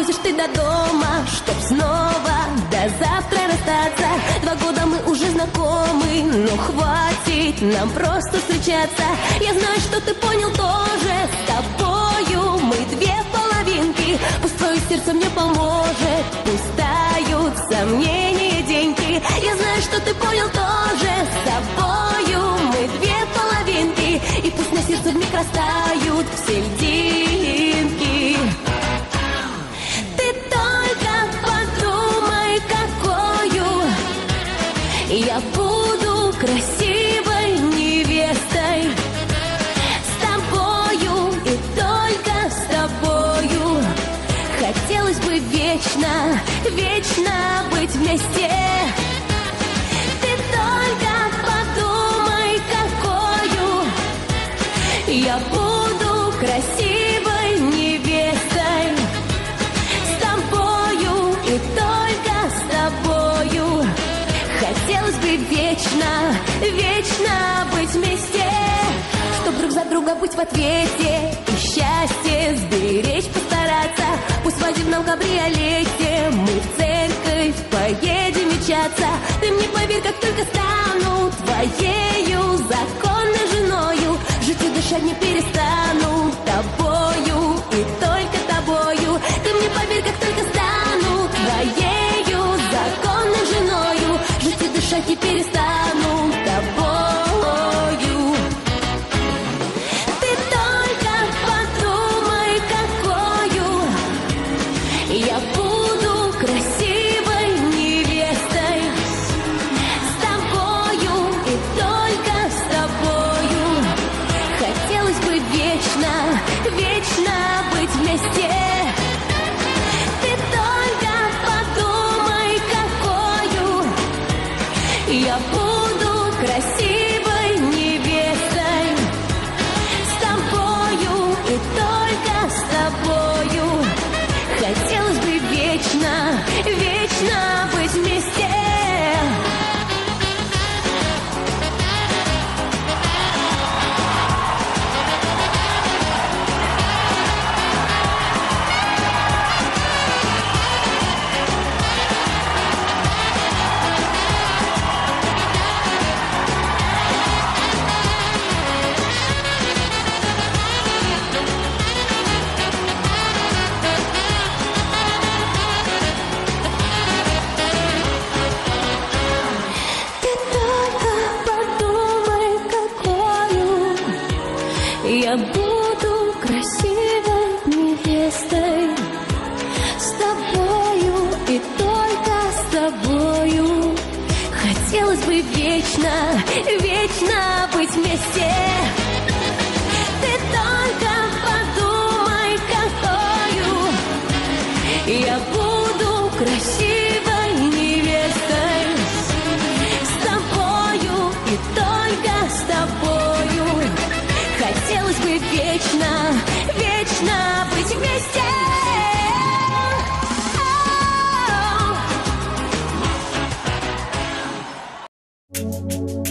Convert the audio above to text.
довозишь ты до дома, чтоб снова до завтра расстаться. Два года мы уже знакомы, но хватит нам просто встречаться. Я знаю, что ты понял тоже, с тобою мы две половинки. Пусть твое сердце мне поможет, пусть сомнения деньги. Я знаю, что ты понял тоже, с тобою мы две половинки. И пусть на сердце вмиг растают все льдинки. Вечно, быть вместе. Ты только подумай, какую. Я буду красивой невестой. С тобою и только с тобою. Хотелось бы вечно, вечно быть вместе. Чтоб друг за друга быть в ответе И счастье сберечь, постараться Пусть в свадебном кабриолете Мы в церковь поедем мечаться. Ты мне поверь, как только стану Твоею законной вечно, вечно быть вместе. Ты только подумай, какую Я буду красивой невестой. С тобою и только с тобою. Хотелось бы вечно, вечно Música